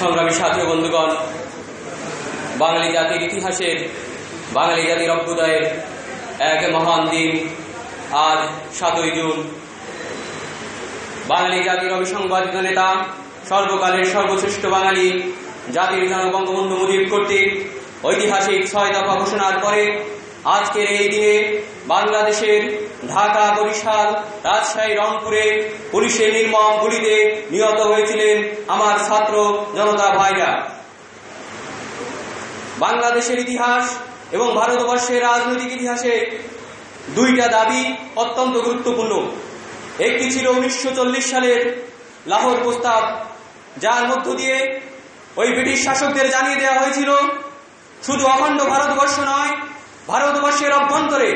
সংগ্রামী সাথী বন্ধুগণ, বাঙালি জাতির ইতিহাসের, বাঙালি জাতির অভ্যুদয়ের এক মহান দিন আজ সাতই জুন। বাঙালি জাতির অবিসংবাদিত নেতা, সর্বকালের সর্বশ্রেষ্ঠ বাঙালি জাতির জনক বঙ্গবন্ধু মুজিব কর্তৃক ঐতিহাসিক ছয় দফা ঘোষণার পরে আজকের এই দিনে বাংলাদেশের ঢাকা বরিশাল, রাজশাহী, রংপুরে পুলিশের নির্মম গুলিতে নিহত হয়েছিলেন আমার ছাত্র জনতা ভাইরা। বাংলাদেশের ইতিহাস এবং ভারতবর্ষের রাজনৈতিক ইতিহাসে দুইটা দাবি অত্যন্ত গুরুত্বপূর্ণ। একটি ছিল উনিশশো চল্লিশ সালের লাহোর প্রস্তাব, যার মধ্য দিয়ে ওই ব্রিটিশ শাসকদের জানিয়ে দেওয়া হয়েছিল, শুধু অখণ্ড ভারতবর্ষ নয়, ভারতবর্ষের অভ্যন্তরে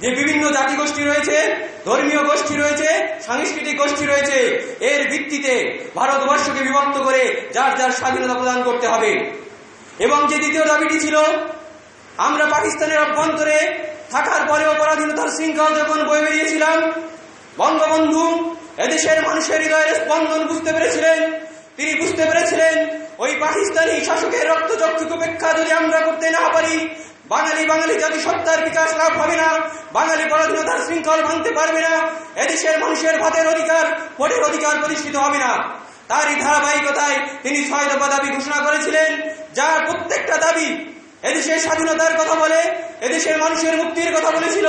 যে বিভিন্ন জাতিগোষ্ঠী রয়েছে, ধর্মীয় গোষ্ঠী রয়েছে, সাংস্কৃতিক গোষ্ঠী রয়েছে, এর ভিত্তিতে ভারতবর্ষকে বিভক্ত করে যার যার স্বাধীনতা প্রদান করতে হবে। এবং যে দ্বিতীয় দাবিটি ছিল, আমরা পাকিস্তানের অভ্যন্তরে থাকার পরেও পরাধীনতার শৃঙ্খল যখন বয়ে বেরিয়েছিলাম, বঙ্গবন্ধু এদেশের মানুষের হৃদয়ের স্পন্দন বুঝতে পেরেছিলেন। তিনি বুঝতে পেরেছিলেন, ওই পাকিস্তানি শাসকের রক্তচক্ষুক উপেক্ষা যদি আমরা করতে না পারি বাঙালি বাঙালি জাতি সত্তার বিকাশ লাভ হবে না। বাঙালি পরাধীনতার শৃঙ্খল ভাঙতে পারবে না। এদেশের মানুষের ভাতের অধিকার, ভোটের অধিকার প্রতিষ্ঠিত হবে না। তারই ধারাবাহিকতায় তিনি ছয় দফা দাবি ঘোষণা করেছিলেন, যার প্রত্যেকটা দাবি এদেশের স্বাধীনতার কথা বলে এদেশের মানুষের মুক্তির কথা বলেছিল।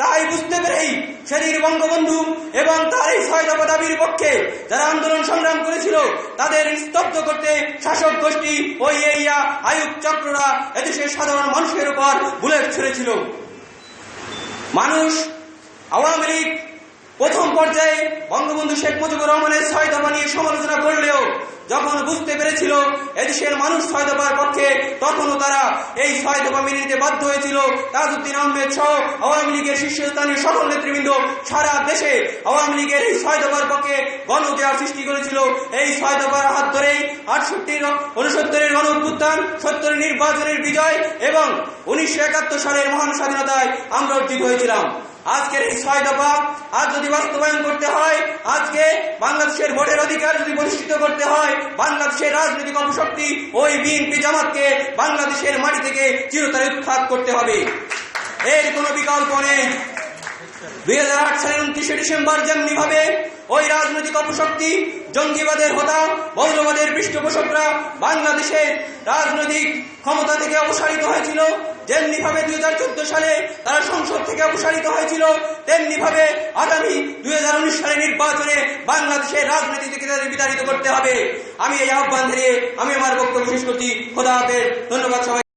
তাই বুঝতে পেরেই সেদিন বঙ্গবন্ধু এবং তার এই ছয় দফা দাবির পক্ষে যারা আন্দোলন সংগ্রাম করেছিল, তাদের স্তব্ধ করতে শাসক গোষ্ঠী ওই এরিয়া আয়ুব চক্ররা এদেশের সাধারণ মানুষের উপর বুলেট ছুড়েছিল। মানুষ, আওয়ামী লীগ পর্যায়ে বঙ্গবন্ধু শেখ মুজিবুর রহমানের ছয় দফা নিয়ে সমালোচনা করলেও যখন বুঝতে পেরেছিল এদেশের মানুষ ছয় দফার পক্ষে, তখনও তারা এই ছয় দফা মেনে নিতে বাধ্য হয়েছিল। তাজউদ্দিন আহমেদ সহ আওয়ামী লীগের শীর্ষস্থানীয় সকল নেতৃবৃন্দ সারা দেশে আওয়ামী লীগের এই ছয় দফার পক্ষে গণ দেওয়ার সৃষ্টি করেছিল। এই ছয় দফার হাত ধরেই আটষট্টির উনসত্তরের গণ অভ্যুত্থান, সত্তরের নির্বাচনের বিজয় এবং উনিশশো একাত্তর সালের মহান স্বাধীনতায় আমরা অর্জিত হয়েছিলাম। আজকের এই ছয় দফা আজ যদি বাস্তবায়ন করতে হয়, আজকে বাংলাদেশের ভোটের অধিকার যদি প্রতিষ্ঠিত করতে হয়, বাংলাদেশের রাজনৈতিক অপশক্তি ওই বিএনপি জামাতকে বাংলাদেশের মাটি থেকে চিরতরে উৎখাত করতে হবে। এর কোনো বিকল্প নেই। দুই হাজার আট সালের উনত্রিশে ডিসেম্বর যেমনি ভাবে ওই রাজনৈতিক অপশক্তি, জঙ্গিবাদের হতা মৌলবাদের পৃষ্ঠপোষকরা বাংলাদেশের রাজনৈতিক ক্ষমতা থেকে অপসারিত হয়েছিল। যেমনি ভাবে দুই হাজার চোদ্দ সালে তারা সংসদ থেকে অপসারিত হয়েছিল তেমনি ভাবে আগামী দুই হাজার উনিশ সালে নির্বাচনে বাংলাদেশের রাজনীতি থেকে তাদের বিতাড়িত করতে হবে। আমি এই আহ্বান ধরে আমি আমার বক্তব্য শেষ করছি। খোদা হাফেজ। ধন্যবাদ সবাই